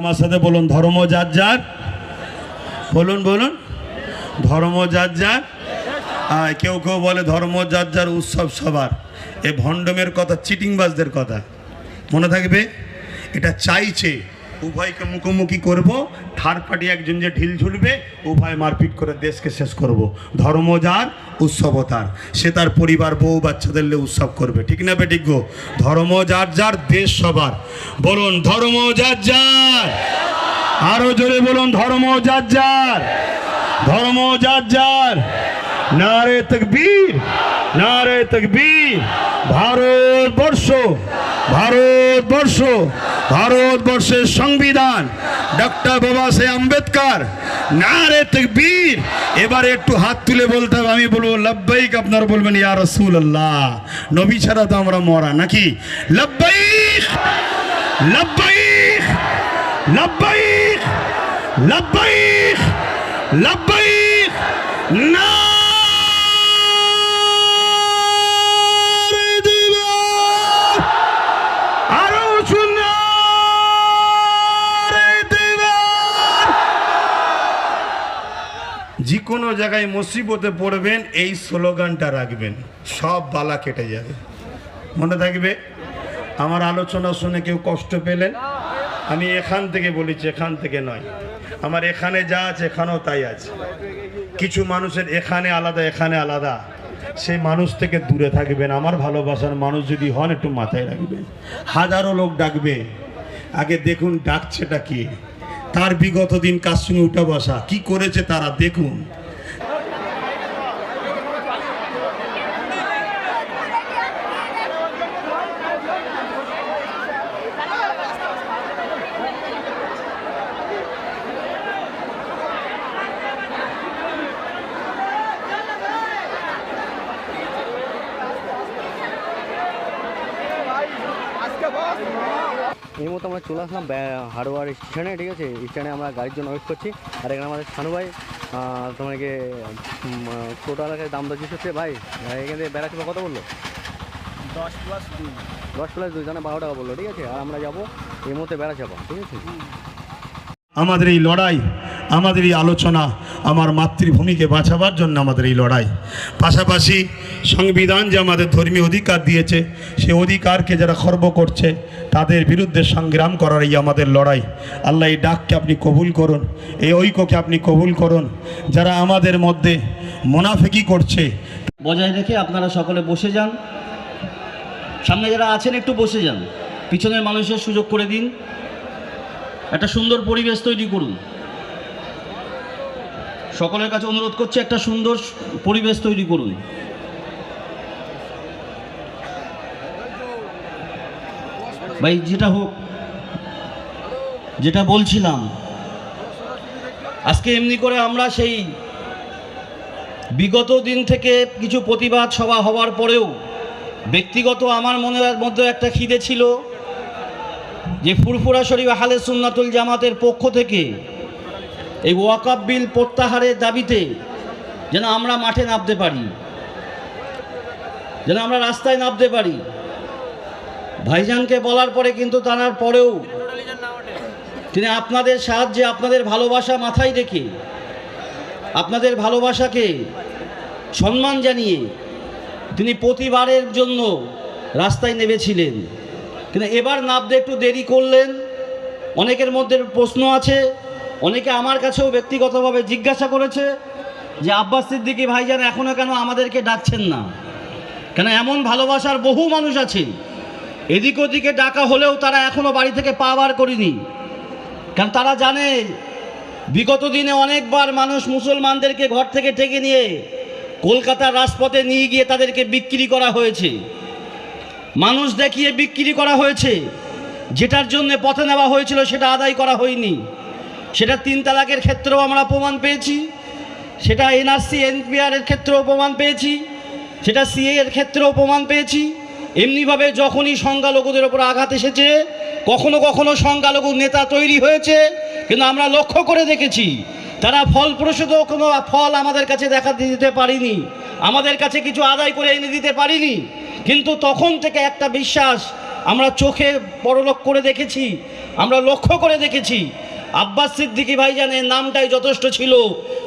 আমার সাথে বলুন, ধর্ম যার যার। বলুন বলুন। ধর্ম যার যার। আর কেউ কেউ বলে ধর্ম যার যার উৎসব সবার। এ ভণ্ডমের কথা, চিটিংবাজদের কথা। মনে থাকবে? এটা চাইছে। উভয়কে মুখোমুখি করব থার্ড পার্টি একজন যে ঢিল ঝুলবে, উভয় মারপিট করে দেশকে শেষ করব। ধর্ম যার, উৎসব তার। সে তার পরিবার, বউ, বাচ্চাদের উৎসব করবে। ঠিক না বেটিক গো? ধর্ম যার যার, দেশ সবার। বলুন, ধর্ম যার যার। আরও জোরে বলুন, ধর্ম যার যার। ধর্ম যার যার। নারে তকবীর নারে তকবীর। ভারতবর্ষ। ভারতবর্ষ, ভারতবর্ষের সংবিধান ডক্টর বাবা সে আম্বেদকর, নারে তকবীর। এবারে একটু হাত তুলে বলতে হবে, আমি বলব, লব্বাইক আপনারা বলবেন, ইয়া রসুল আল্লাহ নবী ছাড়া তো আমরা মরা নাকি? লব্বাইক লব্বাইক লব্বাইক লব্বাইক লব্বাইক। যে কোনো জায়গায় মুসিবতে পড়বেন, এই স্লোগানটা রাখবেন। সব বালা কেটে যাবে। মনে থাকবে? আমার আলোচনা শুনে কেউ কষ্ট পেলেন? আমি এখান থেকে বলেছি, এখান থেকে নয়। আমার এখানে যা আছে, এখানেও তাই আছে। কিছু মানুষের এখানে আলাদা এখানে আলাদা। সেই মানুষ থেকে দূরে থাকবেন। আমার ভালোবাসার মানুষ যদি হন, একটু মাথায় রাখবেন। হাজারো লোক ডাকবে। আগে দেখুন, ডাকছেটা কি? তার বিগত দিন কার সঙ্গে উঠা বসা। কি করেছে তারা? দেখুন। এই মতো আমরা চলে আসলাম ব্যা- হাড়োয়ার স্টেশনে ঠিক আছে? স্টেশনে আমরা গাড়ির জন্য ওয়েট করছি। আর এখানে আমাদের শানু ভাই তোমাকে টোটাল দাম দর জিজ্ঞেস হচ্ছে ভাই এখানে এখান থেকে বেড়াচ্ছি কত বলল? দশ প্লাস দুই। দশ প্লাস দুই জানে বারো টাকা বলল ঠিক আছে? আর আমরা যাব এই মুহূর্তে বেড়া যাব ঠিক আছে? আমাদের এই লড়াই আমাদের এই আলোচনা আমার মাতৃভূমিকে বাঁচাবার জন্য আমাদের এই লড়াই। পাশাপাশি সংবিধান যে আমাদের ধর্মীয় অধিকার দিয়েছে, সে অধিকারকে যারা খর্ব করছে, তাদের বিরুদ্ধে সংগ্রাম করার এই আমাদের লড়াই। আল্লাহ এই ডাককে আপনি কবুল করুন, এই ঐক্যকে আপনি কবুল করুন। যারা আমাদের মধ্যে মোনাফেকি করছে, বজায় রেখে আপনারা সকলে বসে যান। সামনে যারা আছেন, একটু বসে যান। পিছনের মানুষের সুযোগ করে দিন। একটা সুন্দর পরিবেশ তৈরি করুন। সকলের কাছে অনুরোধ করছি একটা সুন্দর পরিবেশ তৈরি করুন। ভাই, যেটা হোক, যেটা বলছিলাম, আজকে এমনি করে আমরা সেই বিগত দিন থেকে কিছু প্রতিবাদ সভা হওয়ার পরেও ব্যক্তিগত আমার মনের মধ্যে একটা খিদে ছিল যে ফুরফুরা শরীফ হালে সুন্নাতুল জামাতের পক্ষ থেকে এই ওয়াকাব বিল প্রত্যাহারের দাবিতে যেন আমরা মাঠে নামতে পারি, যেন আমরা রাস্তায় নামতে পারি। ভাইজানকে বলার পরে কিন্তু তার পরেও তিনি আপনাদের সাহায্যে আপনাদের ভালোবাসা মাথায় রেখে, আপনাদের ভালোবাসাকে সম্মান জানিয়ে তিনি প্রতিবারের জন্য রাস্তায় নেমেছিলেন। কিন্তু এবার নামতে একটু দেরি করলেন, অনেকের মধ্যে প্রশ্ন আছে অনেকে আমার কাছেও ব্যক্তিগতভাবে জিজ্ঞাসা করেছে যে, আব্বাস সিদ্দিকী ভাইজান এখনও কেন আমাদেরকে ডাকছেন না? কেন এমন ভালোবাসার বহু মানুষ আছে এদিক ওদিকে ডাকা হলেও তারা এখনও বাড়ি থেকে পা বার করেনি। কারণ তারা জানে, বিগত দিনে অনেকবার মানুষ মুসলমানদেরকে ঘর থেকে টেকে নিয়ে কলকাতার রাজপথে নিয়ে গিয়ে তাদেরকে বিক্রি করা হয়েছে। মানুষ দেখিয়ে বিক্রি করা হয়েছে। যেটার জন্য পথে নেওয়া হয়েছিল সেটা আদায় করা হয়নি। সেটা তিন তালাকের ক্ষেত্রেও আমরা প্রমাণ পেয়েছি, সেটা এনআরসি, এনপিআর এর ক্ষেত্রেও প্রমাণ পেয়েছি, সেটা সিএ এর ক্ষেত্রেও প্রমাণ পেয়েছি। এমনিভাবে যখনই সংখ্যালঘুদের ওপর আঘাত এসেছে, কখনো কখনো সংখ্যালঘু নেতা তৈরি হয়েছে, কিন্তু আমরা লক্ষ্য করে দেখেছি, তারা ফলপ্রসূত কোনো ফল আমাদের কাছে দেখা দিতে পারিনি, আমাদের কাছে কিছু আদায় করে এনে দিতে পারিনি, কিন্তু তখন থেকে একটা বিশ্বাস আমরা চোখে পরলোক করে দেখেছি, আমরা লক্ষ্য করে দেখেছি আব্বাস সিদ্দিকী ভাইজানের নামটাই যথেষ্ট ছিল।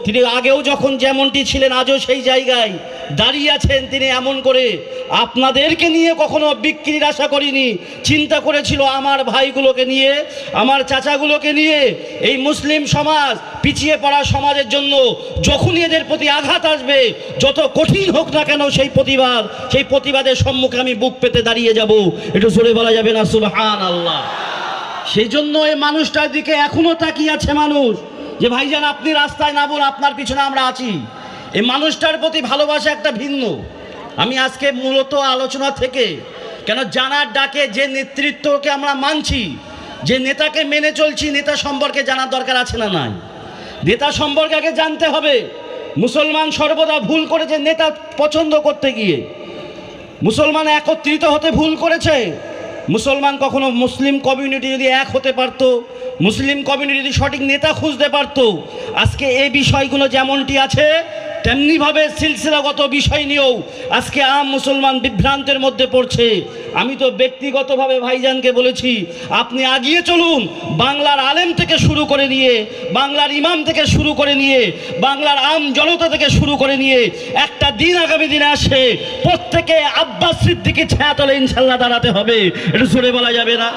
তিনি আগেও যখন যেমনটি ছিলেন, আজও সেই জায়গায় দাঁড়িয়ে আছেন তিনি এমন করে। আপনাদেরকে নিয়ে কখনো বিক্রির আশা করিনি। চিন্তা করেছিল আমার ভাইগুলোকে নিয়ে, আমার চাচাগুলোকে নিয়ে এই মুসলিম সমাজ পিছিয়ে পড়া সমাজের জন্য যখনই এদের প্রতি আঘাত আসবে, যত কঠিন হোক না কেন সেই প্রতিবাদ, সেই প্রতিবাদের সম্মুখে আমি বুক পেতে দাঁড়িয়ে যাব। একটু জোরে বলা যাবে না? সুবহান আল্লাহ সেই জন্য এই মানুষটার দিকে এখনও তাকিয়ে আছে মানুষ। যে ভাইজান, আপনি রাস্তায় নামুন আপনার পিছনে আমরা আছি। এই মানুষটার প্রতি ভালোবাসা একটা ভিন্ন। আমি আজকে মূলত আলোচনা থেকে কেন জানার ডাকে যে নেতৃত্বকে আমরা মানছি, যে নেতাকে মেনে চলছি, নেতা সম্পর্কে জানার দরকার আছে না নাই? নেতা সম্পর্কে আগে জানতে হবে, মুসলমান সর্বদা ভুল করেছে নেতা পছন্দ করতে গিয়ে। মুসলমান একত্রিত হতে ভুল করেছে মুসলমান কখনো মুসলিম কমিউনিটি যদি এক হতে পারত, মুসলিম কমিউনিটি যদি সঠিক নেতা খুঁজতে পারত, আজকে এই বিষয়গুলো যেমনটি আছে তেমনিভাবে সিলসিলাগত বিষয় নিয়েও আজকে আম মুসলমান বিভ্রান্তের মধ্যে পড়ছে। আমি তো ব্যক্তিগতভাবে ভাইজানকে বলেছি, আপনি আগিয়ে চলুন, বাংলার আলেম থেকে শুরু করে নিয়ে, বাংলার ইমাম থেকে শুরু করে নিয়ে, বাংলার আম জনতা থেকে শুরু করে নিয়ে, একটা দিন আগামী দিনে আসে, প্রত্যেকে আব্বাস ছায়া তলে ইনশাল্লাহ দাঁড়াতে হবে। একটু জোরে বলা যাবে না?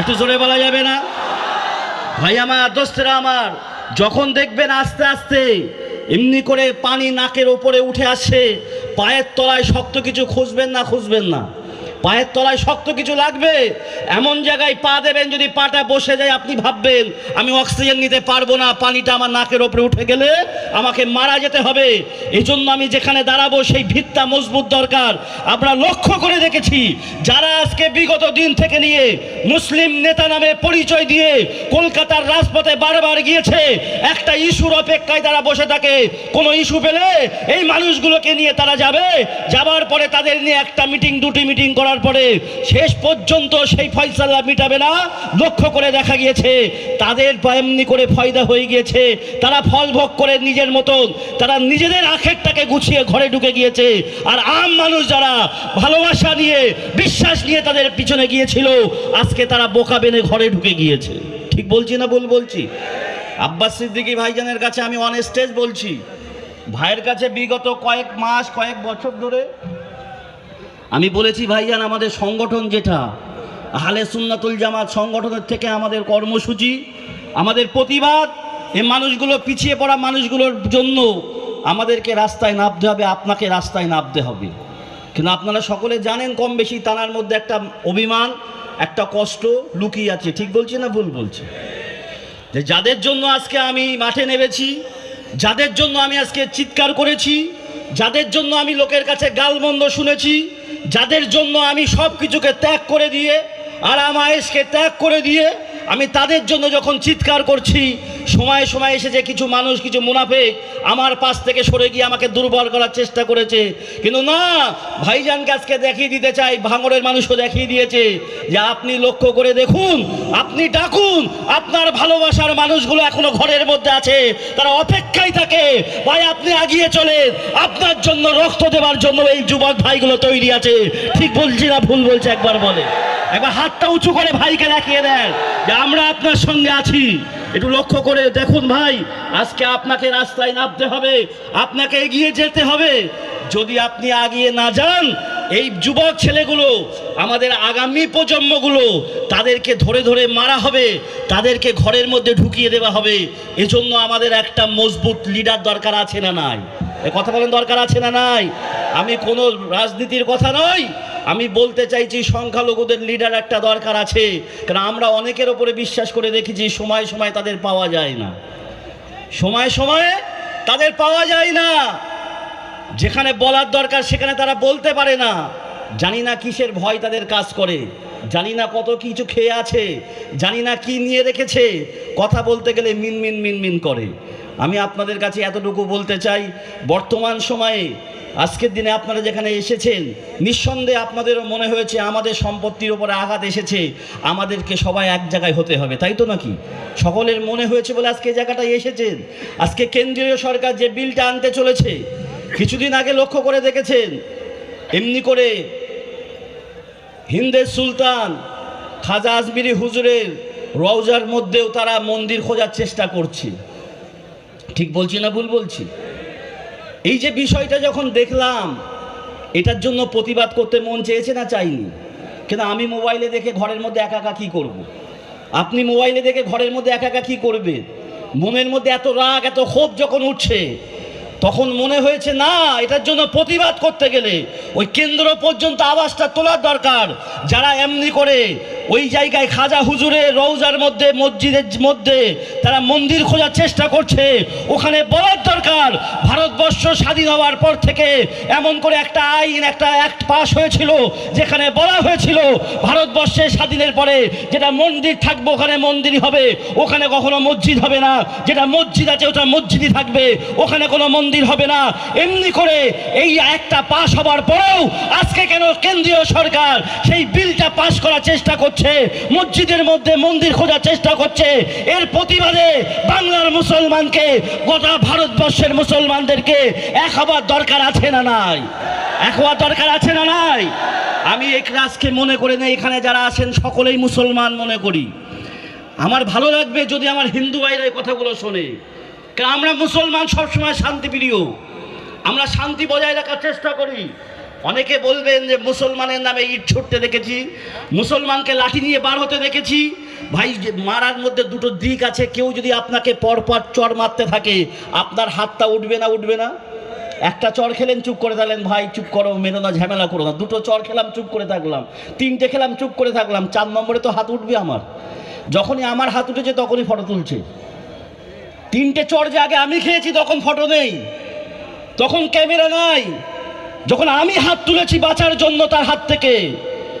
একটু জোরে বলা যাবে না? ভাই আমার, দোস্তরা আমার যখন দেখবেন আস্তে আস্তে এমনি করে পানি নাকের ওপরে উঠে আসে, পায়ের তলায় শক্ত কিছু খুঁজবেন না খুঁজবেন না। পায়ের তলায় শক্ত কিছু লাগবে? এমন জায়গায় পা দেবেন যদি পাটা বসে যায়, আপনি ভাববেন, আমি অক্সিজেন নিতে পারব না, পানিটা আমার নাকের ওপরে উঠে গেলে আমাকে মারা যেতে হবে। এই জন্য আমি যেখানে দাঁড়াবো, সেই ভিত্তা মজবুত দরকার। আমরা লক্ষ্য করে দেখেছি, যারা আজকে বিগত দিন থেকে নিয়ে মুসলিম নেতা নামে পরিচয় দিয়ে কলকাতার রাজপথে বারবার গিয়েছে, একটা ইস্যুর অপেক্ষায় তারা বসে থাকে। কোনো ইস্যু পেলে এই মানুষগুলোকে নিয়ে তারা যাবে। যাবার পরে তাদের নিয়ে একটা মিটিং, দুটি মিটিং করার পরে শেষ পর্যন্ত সেই ফয়সালা মিটাবে না। লক্ষ্য করে দেখা গিয়েছে, তাদের এমনি করে ফয়দা হয়ে গিয়েছে। তারা ফল ভোগ করে নিজের মতন, তারা নিজেদের আখেরটাকে গুছিয়ে ঘরে ঢুকে গিয়েছে। আর আম মানুষ যারা ভালোবাসা নিয়ে, বিশ্বাস নিয়ে তাদের পিছনে গিয়েছিল, আজকে তারা বোকা বেনে ঘরে ঢুকে গিয়েছে। ঠিক বলছি না ভুল বলছি? আব্বাস সিদ্দিকী ভাইজানের কাছে আমি অন স্টেজ বলছি। ভাইয়ের কাছে বিগত কয়েক মাস, কয়েক বছর ধরে আমি বলেছি, ভাইজান, আমাদের সংগঠন যেটা হালে সুন্নাতুল জামাত সংগঠনের থেকে আমাদের কর্মসূচি, আমাদের প্রতিবাদ এই মানুষগুলো পিছিয়ে পড়া মানুষগুলোর জন্য আমাদেরকে রাস্তায় নামতে হবে, আপনাকে রাস্তায় নামতে হবে। কিন্তু আপনারা সকলে জানেন কম বেশি তানার মধ্যে একটা অভিমান, একটা কষ্ট লুকিয়ে আছে। ঠিক বলছি না ভুল বলছি? যে যাদের জন্য আজকে আমি মাঠে নেমেছি, যাদের জন্য আমি আজকে চিৎকার করেছি, যাদের জন্য আমি লোকের কাছে গালমন্দ শুনেছি যাদের জন্য আমি সব কিছুকে ত্যাগ করে দিয়ে আর আয়েসকে ত্যাগ করে দিয়ে আমি তাদের জন্য যখন চিৎকার করছি সময় সময় এসে যে কিছু মানুষ, কিছু মুনাফেক আমার পাশ থেকে সরে গিয়ে আমাকে দুর্বল করার চেষ্টা করেছে। কিন্তু না, ভাইজানকে আজকে দেখিয়ে দিতে চাই ভাঙরের মানুষও দেখিয়ে দিয়েছে যে আপনি লক্ষ্য করে দেখুন, আপনি ডাকুন, আপনার ভালোবাসার মানুষগুলো এখনও ঘরের মধ্যে আছে, তারা অপেক্ষায় থাকে, ভাই আপনি আগিয়ে চলেন, আপনার জন্য রক্ত দেওয়ার জন্য এই যুবক ভাইগুলো তৈরি আছে। ঠিক বলছি না ভুল বলছে, একবার বলে। একবার হাতটা উঁচু করে ভাইকে দেখিয়ে দেন যে আমরা আপনার সঙ্গে আছি। একটু লক্ষ্য করে দেখুন ভাই, আজকে আপনাকে রাস্তায় নামতে হবে, আপনাকে এগিয়ে যেতে হবে। যদি আপনি আগিয়ে না যান, এই যুবক ছেলেগুলো, আমাদের আগামী প্রজন্মগুলো, তাদেরকে ধরে ধরে মারা হবে, তাদেরকে ঘরের মধ্যে ঢুকিয়ে দেওয়া হবে। এজন্য আমাদের একটা মজবুত লিডার দরকার আছে না নাই? কথা বলেন দরকার আছে না নাই? আমি কোনো রাজনীতির কথা নয় আমি বলতে চাইছি, সংখ্যালঘুদের লিডার একটা দরকার আছে। কারণ আমরা অনেকের ওপরে বিশ্বাস করে দেখেছি সময় সময় তাদের পাওয়া যায় না। সময় সময়ে তাদের পাওয়া যায় না। যেখানে বলার দরকার, সেখানে তারা বলতে পারে না। জানি না কিসের ভয় তাদের কাজ করে। জানি না কত কিছু খেয়ে আছে। জানি না কি নিয়ে রেখেছে। কথা বলতে গেলে মিন মিন মিন মিন করে। আমি আপনাদের কাছে এতটুকু বলতে চাই, বর্তমান সময়ে, আজকের দিনে আপনারা যেখানে এসেছেন, নিঃসন্দেহে আপনাদেরও মনে হয়েছে আমাদের সম্পত্তির ওপরে আঘাত এসেছে, আমাদেরকে সবাই এক জায়গায় হতে হবে, তাই তো নাকি? সকলের মনে হয়েছে বলে আজকে এই জায়গাটায় এসেছেন। আজকে কেন্দ্রীয় সরকার যে বিলটা আনতে চলেছে, কিছুদিন আগে লক্ষ্য করে দেখেছেন, এমনি করে হিন্দের সুলতান খাজা আজমিরি হুজুরের রওজার মধ্যেও তারা মন্দির খোঁজার চেষ্টা করছে। ঠিক বলছি না ভুল বলছি? এই যে বিষয়টা যখন দেখলাম, এটার জন্য প্রতিবাদ করতে মন চেয়েছে না চাইনি? কিন্তু আমি মোবাইলে দেখে ঘরের মধ্যে একা একা কী করব। আপনি মোবাইলে দেখে ঘরের মধ্যে একা একা কী করবে? মনের মধ্যে এত রাগ, এত ক্ষোভ যখন উঠছে তখন মনে হয়েছে, না, এটার জন্য প্রতিবাদ করতে গেলে ওই কেন্দ্র পর্যন্ত আওয়াজটা তোলার দরকার। যারা এমনি করে ওই জায়গায় খাজা হুজুরে রৌজার মধ্যে, মসজিদের মধ্যে তারা মন্দির খোঁজার চেষ্টা করছে, ওখানে বলার দরকার। ভারতবর্ষ স্বাধীন হওয়ার পর থেকে এমন করে একটা আইন, একটা অ্যাক্ট পাস হয়েছিল, যেখানে বলা হয়েছিল, ভারতবর্ষে স্বাধীনের পরে যেটা মন্দির থাকবে ওখানে মন্দিরই হবে, ওখানে কখনো মসজিদ হবে না। যেটা মসজিদ আছে ওটা মসজিদই থাকবে, ওখানে কোনো মন্দির হবে না। এমনি করে এই একটা পাশ হবার পরেও আজকে কেন কেন্দ্রীয় সরকার সেই বিলটা পাশ করার চেষ্টা করছে, মসজিদের মধ্যে মন্দির খোঁজার চেষ্টা করছে, এর প্রতিবাদে বাংলার মুসলমানকে, গোটা ভারতবর্ষের মুসলমানদেরকে এক হবার দরকার আছে না নাই? এক হওয়ার দরকার আছে না নাই? আমি এক আজকে মনে করে নেই এখানে যারা আছেন সকলেই মুসলমান মনে করি। আমার ভালো লাগবে যদি আমার হিন্দু ভাইরা এই কথাগুলো শোনে। কারণ আমরা মুসলমান সবসময় শান্তিপ্রিয় আমরা শান্তি বজায় রাখার চেষ্টা করি। অনেকে বলবেন যে মুসলমানের নামে ইট ছুটতে দেখেছি, মুসলমানকে লাঠি নিয়ে বার হতে দেখেছি। ভাই মারার মধ্যে দুটো দিক আছে, কেউ যদি আপনাকে পরপর চর মারতে থাকে, আপনার হাতটা উঠবে না উঠবে না? একটা চর খেলেন, চুপ করে থাকলেন, ভাই, চুপ করো, মেরো না, ঝামেলা করো না। দুটো চর খেলাম, চুপ করে থাকলাম। তিনটে খেলাম, চুপ করে থাকলাম। চার নম্বরে তো হাত উঠবে আমার। যখনই আমার হাত উঠেছে, তখনই ফটো তুলছে। তিনটে চর যে আগে আমি খেয়েছি, তখন ফটো নেই। তখন ক্যামেরা নাই। যখন আমি হাত তুলেছি বাঁচার জন্য তার হাত থেকে,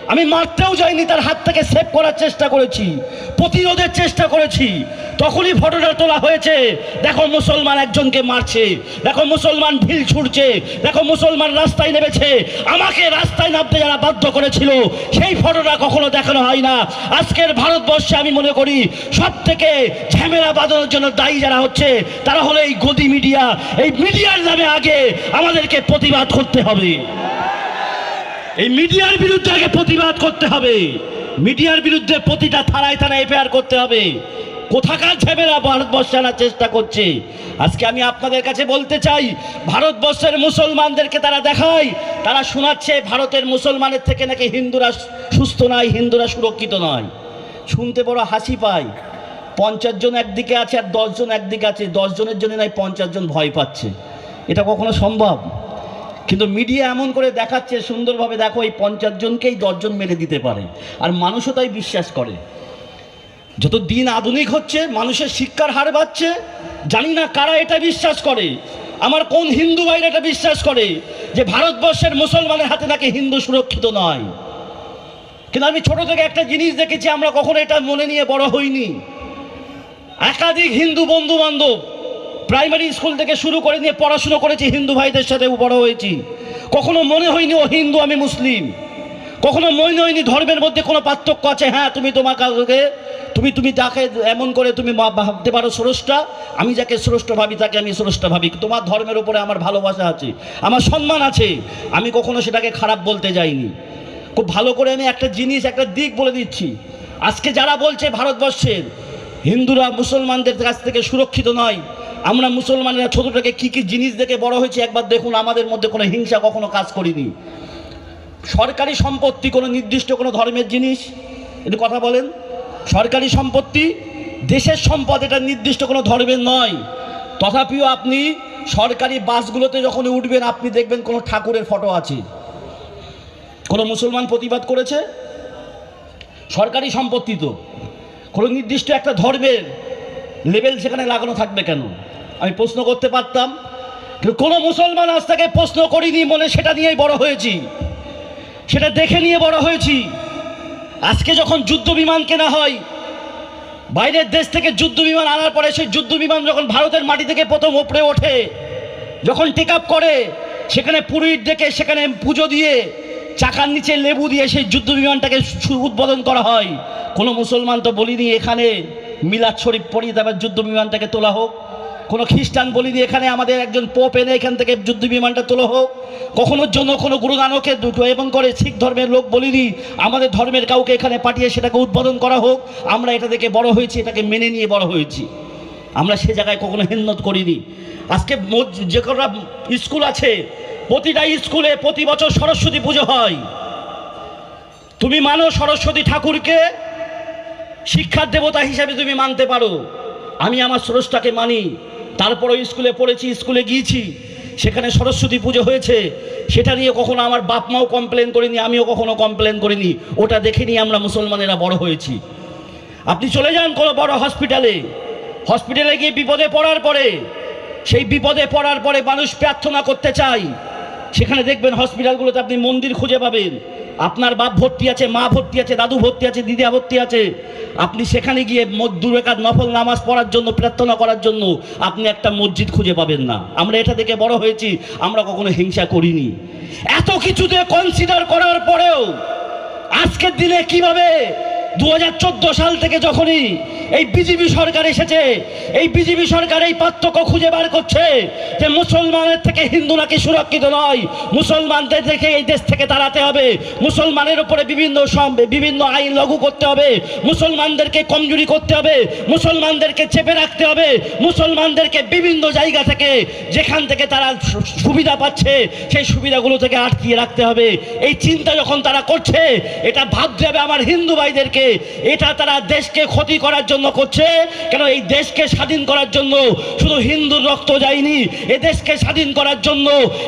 আমি মারতেও যাইনি তার হাত থেকে সেভ করার চেষ্টা করেছি, প্রতিরোধের চেষ্টা করেছি। তখনই ফটোটা তোলা হয়েছে। দেখো মুসলমান একজনকে মারছে। দেখো মুসলমান ঢিল ছুটছে দেখো মুসলমান রাস্তায় নেমেছে। আমাকে রাস্তায় নামতে যারা বাধ্য করেছিল, সেই ফটোটা কখনো দেখানো হয় না। আজকের ভারতবর্ষে আমি মনে করি সব থেকে ঝামেলা বাঁধানোর জন্য দায়ী যারা হচ্ছে, তারা হলো এই গদি মিডিয়া। এই মিডিয়ার নামে আগে আমাদেরকে প্রতিবাদ করতে হবে। এই মিডিয়ার বিরুদ্ধে আগে প্রতিবাদ করতে হবে। মিডিয়ার বিরুদ্ধে প্রতিটা থানায় থানায় এফআইআর করতে হবে। কোথাকার ঝামেলা ভারতবর্ষে আনার চেষ্টা করছে? আজকে আমি আপনাদের কাছে বলতে চাই, ভারতবর্ষের মুসলমানদেরকে তারা দেখায়, তারা শোনাচ্ছে ভারতের মুসলমানের থেকে নাকি হিন্দুরা সুস্থ নয়, হিন্দুরা সুরক্ষিত নয়। শুনতে বড় হাসি পায়। পঞ্চাশ জন একদিকে আছে আর দশজন একদিকে আছে দশজনের জন্য নয়, পঞ্চাশ জন ভয় পাচ্ছে। এটা কখনো সম্ভব? কিন্তু মিডিয়া এমন করে দেখাচ্ছে, সুন্দরভাবে দেখো, এই পঞ্চাশ জনকেই দশজন মেরে দিতে পারে। আর মানুষও তাই বিশ্বাস করে। যত দিন আধুনিক হচ্ছে, মানুষের শিক্ষার হার বাড়ছে, জানি না কারা এটা বিশ্বাস করে। আমার কোন হিন্দু ভাইরা এটা বিশ্বাস করে যে ভারতবর্ষের মুসলমানের হাতে নাকি হিন্দু সুরক্ষিত নয়? কিন্তু আমি ছোট থেকে একটা জিনিস দেখেছি, আমরা কখনো এটা মনে নিয়ে বড় হইনি। একাধিক হিন্দু বন্ধু বান্ধব প্রাইমারি স্কুল থেকে শুরু করে নিয়ে পড়াশুনো করেছি, হিন্দু ভাইদের সাথে বড় হয়েছি। কখনো মনে হয়নি, ও হিন্দু, আমি মুসলিম। কখনো মনে হয়নি ধর্মের মধ্যে কোনো পার্থক্য আছে? হ্যাঁ তুমি তোমার কাউকে তুমি তুমি যাকে এমন করে তুমি ভাবতে পারো স্রষ্টা, আমি যাকে স্রষ্টা ভাবি, তাকে আমি স্রষ্টা ভাবি। তোমার ধর্মের উপরে আমার ভালোবাসা আছে, আমার সম্মান আছে। আমি কখনো সেটাকে খারাপ বলতে যাইনি। খুব ভালো করে আমি একটা জিনিস, একটা দিক বলে দিচ্ছি। আজকে যারা বলছে ভারতবর্ষের, হিন্দুরা মুসলমানদের কাছ থেকে সুরক্ষিত নয়, আমরা মুসলমানেরা ছোট থেকে কী কী জিনিস দেখে বড় হয়েছে? একবার দেখুন, আমাদের মধ্যে কোনো হিংসা কখনো কাজ করিনি। সরকারি সম্পত্তি কোনো নির্দিষ্ট কোনো ধর্মের জিনিস? একটু কথা বলেন। সরকারি সম্পত্তি দেশের সম্পদ এটা নির্দিষ্ট কোনো ধর্মের নয়। তথাপিও আপনি সরকারি বাসগুলোতে যখন উঠবেন, আপনি দেখবেন কোনো ঠাকুরের ফটো আছে। কোনো মুসলমান প্রতিবাদ করেছে? সরকারি সম্পত্তি তো। কোনো নির্দিষ্ট একটা ধর্মের লেভেল সেখানে লাগানো থাকবে কেন? আমি প্রশ্ন করতে পারতাম, কিন্তু কোনো মুসলমান আজ তাকে প্রশ্ন করিনি মনে সেটা নিয়েই বড় হয়েছি। সেটা দেখে নিয়ে বড় হয়েছি। আজকে যখন যুদ্ধ বিমান কেনা হয়, বাইরের দেশ থেকে যুদ্ধ বিমান আনার পরে সেই যুদ্ধ বিমান যখন ভারতের মাটি থেকে প্রথম ওপরে ওঠে, যখন টেক আপ করে, সেখানে পুরোহিত ডেকে সেখানে পুজো দিয়ে, চাকার নিচে লেবু দিয়ে সেই যুদ্ধ বিমানটাকে উদ্বোধন করা হয়। কোনো মুসলমান তো বলিনি, এখানে মিলাদ শরীফ পড়িয়ে তারপর যুদ্ধ বিমানটাকে তোলা হোক। কোনো খ্রিস্টান বলি দিয়ে এখানে আমাদের একজন পোপ এনে এখান থেকে যুদ্ধ বিমানটা তোলা হোক। কখনোর জন্য কোনো গুরু নানকের দুটো এবং করে শিখ ধর্মের লোক বলি বলিনি, আমাদের ধর্মের কাউকে এখানে পাঠিয়ে সেটাকে উদ্বোধন করা হোক। আমরা এটা থেকে বড় হয়েছি, এটাকে মেনে নিয়ে বড় হয়েছি। আমরা সে জায়গায় কখনো হেন্নত করিনি। আজকে যে কটা স্কুল আছে, প্রতিটা স্কুলে প্রতি বছর সরস্বতী পুজো হয়। তুমি মানো সরস্বতী ঠাকুরকে? শিক্ষার দেবতা হিসাবে তুমি মানতে পারো। আমি আমার স্রষ্টাকে মানি। তারপরও স্কুলে পড়েছি, স্কুলে গিয়েছি। সেখানে সরস্বতী পুজো হয়েছে। সেটা নিয়ে কখনো আমার বাপ মাও কমপ্লেন করিনি, আমিও কখনো কমপ্লেন করিনি। ওটা দেখে নিয়ে আমরা মুসলমানেরা বড় হয়েছি। আপনি চলে যান কোনো বড় হসপিটালে হসপিটালে গিয়ে বিপদে পড়ার পরে, সেই বিপদে পড়ার পরে মানুষ প্রার্থনা করতে চায়। সেখানে দেখবেন হসপিটালগুলোতে আপনি মন্দির খুঁজে পাবেন। আপনার বাপ ভর্তি আছে, মা ভর্তি আছে, দাদু ভর্তি আছে দিদিয়া ভর্তি আছে। আপনি সেখানে গিয়ে একাদ নফল নামাজ পড়ার জন্য, প্রার্থনা করার জন্য আপনি একটা মসজিদ খুঁজে পাবেন না। আমরা এটা থেকে বড় হয়েছি, আমরা কখনো হিংসা করিনি। এত কিছুতে কনসিডার করার পরেও আজকের দিনে কীভাবে দু হাজার চোদ্দ সাল থেকে যখনই এই বিজেপি সরকার এসেছে, এই বিজেপি সরকার এই পার্থক্য খুঁজে বার করছে যে মুসলমানের থেকে হিন্দু নাকি সুরক্ষিত নয়। মুসলমানদের থেকে এই দেশ থেকে তাড়াতে হবে। মুসলমানের উপরে বিভিন্ন বিভিন্ন আইন লঘু করতে হবে। মুসলমানদেরকে কমজোরি করতে হবে। মুসলমানদেরকে চেপে রাখতে হবে। মুসলমানদেরকে বিভিন্ন জায়গা থেকে যেখান থেকে তারা সুবিধা পাচ্ছে, সেই সুবিধাগুলো থেকে আটকিয়ে রাখতে হবে। এই চিন্তা যখন তারা করছে, এটা ভাবতে হবে আমার হিন্দু ভাইদেরকে। এটা তারা দেশকে ক্ষতি করার জন্য করছে। কেন এই দেশকে স্বাধীন করার জন্য? শুধু হিন্দুর রক্ত যায়নি। এ দেশকে স্বাধীন করার জন্য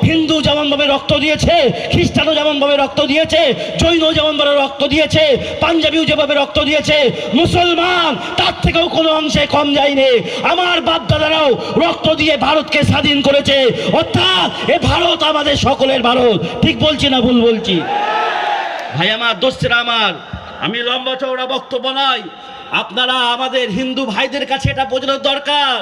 হিন্দু যেমনভাবে রক্ত দিয়েছে, খ্রিস্টানও যেমনভাবে রক্ত দিয়েছে জৈন যেমনভাবে রক্ত দিয়েছে, পাঞ্জাবিও যেভাবে রক্ত দিয়েছে, মুসলমান তার থেকেও কোনো অংশে কম যায়নি। আমার বাপ দাদারাও রক্ত দিয়ে ভারতকে স্বাধীন করেছে। অর্থাৎ এ ভারত আমাদের সকলের ভারত। ঠিক বলছি না ভুল বলছি? ভাই আমার দোস্তেরা আমার। আমি লম্বা চৌড়া বক্তব্য নয় আপনারা আমাদের হিন্দু ভাইদের কাছে এটা বোঝানোর দরকার।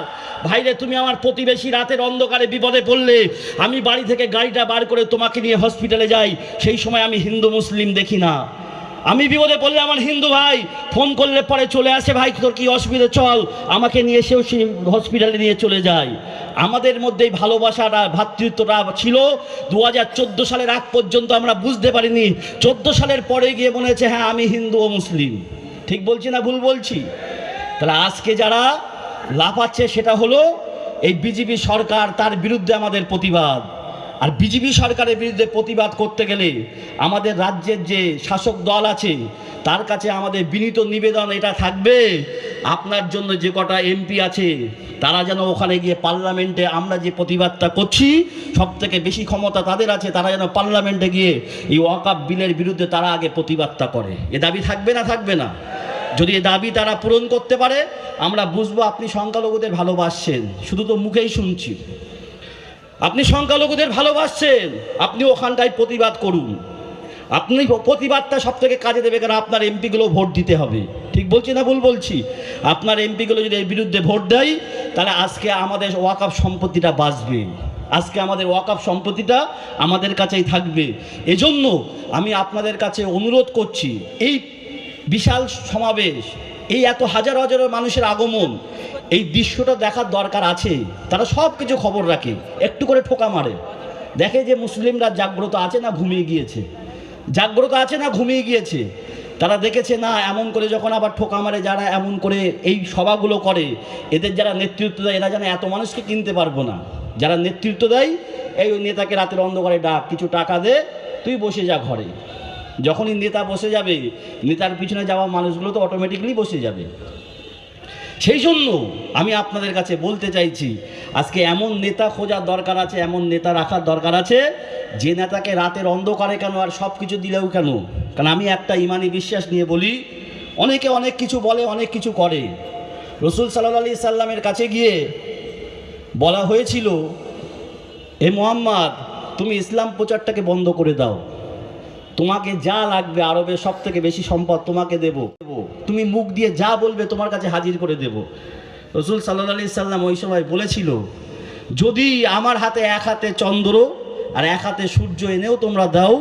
ভাইরে, তুমি আমার প্রতিবেশী রাতের অন্ধকারে বিপদে পড়লে, আমি বাড়ি থেকে গাড়িটা বার করে তোমাকে নিয়ে হসপিটালে যাই। সেই সময় আমি হিন্দু মুসলিম দেখি না। আমি বিপদে পড়লে আমার হিন্দু ভাই ফোন করলে পরে চলে আসে, ভাই, তোর কি অসুবিধা? চল, আমাকে নিয়ে সেও সে হসপিটালে নিয়ে চলে যায় আমাদের মধ্যে এই ভালোবাসাটা ভ্রাতৃত্বটা ছিল। দু হাজার চোদ্দ সালের আগ পর্যন্ত আমরা বুঝতে পারিনি। চোদ্দ সালের পরে গিয়ে মনে হচ্ছে হ্যাঁ আমি হিন্দু ও মুসলিম। ঠিক বলছি না ভুল বলছি? তাহলে আজকে যারা লাফাচ্ছে, সেটা হলো এই বিজেপি সরকার, তার বিরুদ্ধে আমাদের প্রতিবাদ। আর বিজেপি সরকারের বিরুদ্ধে প্রতিবাদ করতে গেলে আমাদের রাজ্যের যে শাসক দল আছে, তার কাছে আমাদের বিনীত নিবেদন এটা থাকবে। আপনার জন্য যে কটা এমপি আছে, তারা যেন ওখানে গিয়ে পার্লামেন্টে আমরা যে প্রতিবাদটা করছি সব থেকে বেশি ক্ষমতা তাদের আছে, তারা যেন পার্লামেন্টে গিয়ে এই ওয়াকাপ বিলের বিরুদ্ধে তারা আগে প্রতিবাদটা করে। এ দাবি থাকবে না থাকবে না? যদি এ দাবি তারা পূরণ করতে পারে, আমরা বুঝব আপনি সংখ্যালঘুদের ভালোবাসছেন। শুধু তো মুখেই শুনছি। আপনি সংখ্যালঘুদের ভালোবাসছেন, আপনি ওখানটায় প্রতিবাদ করুন। আপনি প্রতিবাদটা সব থেকে কাজে দেবে কারণ আপনার এমপিগুলো ভোট দিতে হবে। ঠিক বলছি না ভুল বলছি? আপনার এমপিগুলো যদি এর বিরুদ্ধে ভোট দেয়, তাহলে আজকে আমাদের ওয়াকাপ সম্পত্তিটা বাঁচবে। আজকে আমাদের ওয়াকাপ সম্পত্তিটা আমাদের কাছেই থাকবে। এজন্য আমি আপনাদের কাছে অনুরোধ করছি, এই বিশাল সমাবেশ, এই এত হাজার হাজার মানুষের আগমন এই দৃশ্যটা দেখার দরকার আছে। তারা সব কিছু খবর রাখে। একটু করে ঠোকা মারে। দেখে যে মুসলিমরা জাগ্রত আছে না ঘুমিয়ে গিয়েছে। জাগ্রত আছে না ঘুমিয়ে গিয়েছে। তারা দেখেছে, না, এমন করে যখন আবার ঠোকা মারে, যারা এমন করে এই সভাগুলো করে, এদের যারা নেতৃত্ব দেয়, এরা যেন এত মানুষকে কিনতে পারব না। যারা নেতৃত্ব দেয়, এই নেতাকে রাতের অন্ধকারে ডাক, কিছু টাকা দে, তুই বসে যা ঘরে। যখনই নেতা বসে যাবে, নেতার পিছনে যাওয়া মানুষগুলো তো অটোমেটিকলি বসে যাবে। সেই জন্য আমি আপনাদের কাছে বলতে চাইছি, আজকে এমন নেতা খোঁজার দরকার আছে, এমন নেতা রাখার দরকার আছে, যে নেতাকে রাতের অন্ধকারে কেন আর সব কিছু দিলেও কেন? কারণ আমি একটা ইমানি বিশ্বাস নিয়ে বলি, অনেকে অনেক কিছু বলে, অনেক কিছু করে। রসুল সাল্লাহ আলি সাল্লামের কাছে গিয়ে বলা হয়েছিল, এ মোহাম্মদ, তুমি ইসলাম প্রচারটাকে বন্ধ করে দাও। তোমাকে যা লাগবে আরবের সব থেকে বেশি সম্পদ তোমাকে দেব। তুমি মুখ দিয়ে যা বলবে তোমার কাছে হাজির করে দেব। রসুল সাল্লাহ আলি সাল্লাম ওই সময় বলেছিল, যদি আমার হাতে এক হাতে চন্দ্র আর এক হাতে সূর্য এনেও তোমরা দাও,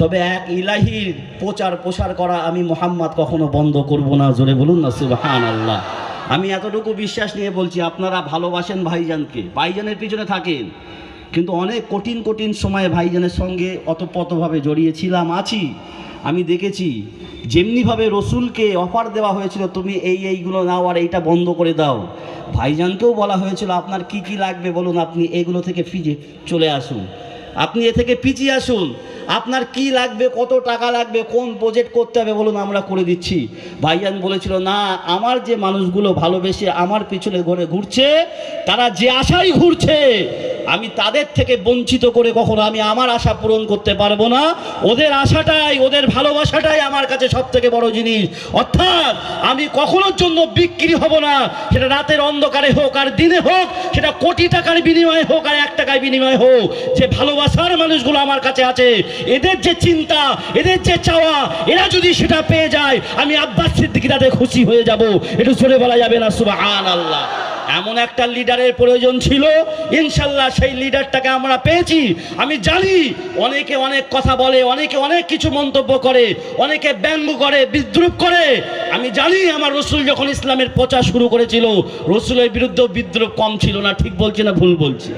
তবে এক ইলাহির প্রচার প্রসার করা আমি মোহাম্মদ কখনো বন্ধ করব না। জোরে বলুন না সুবাহান আল্লাহ আমি এতটুকু বিশ্বাস নিয়ে বলছি, আপনারা ভালোবাসেন ভাইজানকে, ভাইজানের পিছনে থাকেন। কিন্তু অনেক কঠিন কঠিন সময়ে ভাইজানের সঙ্গে অতপ্রতভাবে জড়িয়েছিলাম আছি। আমি দেখেছি যেমনিভাবে রসুলকে অফার দেওয়া হয়েছিল, তুমি এই এইগুলো নাও আর এইটা বন্ধ করে দাও। ভাইজানকেও বলা হয়েছিল, আপনার কি কি লাগবে বলুন, আপনি এগুলো থেকে ফিজে চলে আসুন। আপনি এ থেকে পিছিয়ে আসুন। আপনার কি লাগবে, কত টাকা লাগবে, কোন প্রজেক্ট করতে হবে বলুন, আমরা করে দিচ্ছি। ভাইজান বলেছিল, না, আমার যে মানুষগুলো ভালোবেসে আমার পিছনে ঘরে ঘুরছে, তারা যে আশাই ঘুরছে আমি তাদের থেকে বঞ্চিত করে কখনো আমি আমার আশা পূরণ করতে পারব না। ওদের আশাটাই, ওদের ভালোবাসাটাই আমার কাছে সব থেকে বড় জিনিস। অর্থাৎ আমি কখনোর জন্য বিক্রি হব না। সেটা রাতের অন্ধকারে হোক আর দিনে হোক, সেটা কোটি টাকার বিনিময়ে হোক আর এক টাকার বিনিময়ে হোক। যে ভালোবাসার মানুষগুলো আমার কাছে আছে, এদের যে চিন্তা, এদের যে চাওয়া, এরা যদি সেটা পেয়ে যায়, আমি আব্বাস সিদ্দিকি তাতে খুশি হয়ে যাব। একটু জোরে বলা যাবে না? সুবাহান আল্লাহ এমন একটা লিডারের প্রয়োজন ছিল, ইনশাল্লাহ সেই লিডারটাকে আমরা পেয়েছি। আমি জানি অনেকে অনেক কথা বলে, অনেকে অনেক কিছু মন্তব্য করে, অনেকে ব্যঙ্গ করে, বিদ্রুপ করে। আমি জানি আমার রসুল যখন ইসলামের প্রচার শুরু করেছিল, রসুলের বিরুদ্ধেও বিদ্রুপ কম ছিল না, ঠিক বলছি না ভুল বলছি?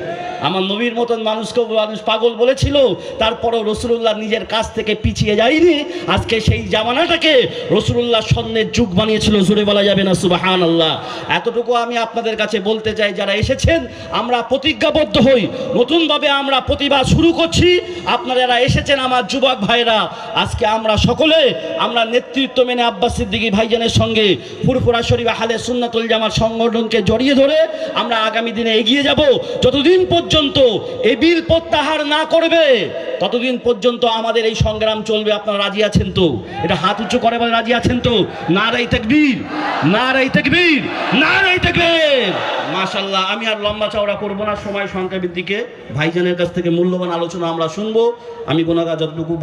আমার নবীর মতন মানুষকেও মানুষ পাগল বলেছিল, তারপরেও রসুল্লাহ নিজের কাছ থেকে পিছিয়ে যায়নি। আজকে সেই জামানাটাকে রসুল্লাহ স্বর্ণের যুগ বানিয়েছিল জুড়ে বলা যাবে না সুবাহান আল্লাহ এতটুকু আমি আপনাদের বলতে চাই, যারা এসেছেন, আমরা প্রতিজ্ঞাবদ্ধ হই। নতুনভাবে আমরা প্রতিবাদ শুরু করছি। আপনারা যারা এসেছেন, আমার যুবক ভাইরা আজকে আমরা সকলে, আমরা নেতৃত্ব মেনে আব্বাস সিদ্দিকী ভাইজানের সঙ্গে ফুরফুরা শরীফ হালে সুন্নাতুল জামার সংগঠনকে জড়িয়ে ধরে আমরা আগামী দিনে এগিয়ে যাব। যতদিন পর্যন্ত এই বিল প্রত্যাহার না করবে, ততদিন পর্যন্ত আমাদের এই সংগ্রাম চলবে। আপনারা রাজি আছেন তো? এটা হাত উঁচু করে বলে রাজি আছেন তো? না রাই তাকবীর না রাই তাকবীর না রাই তাকবীর। মাশাল্লাহ আমি আর লম্বা চওড়া করব না। সময় সংখ্যা দিকে ভাইজানের কাছ থেকে মূল্যবান আলোচনা আমরা শুনব। আমি গোনাগা যতটুকু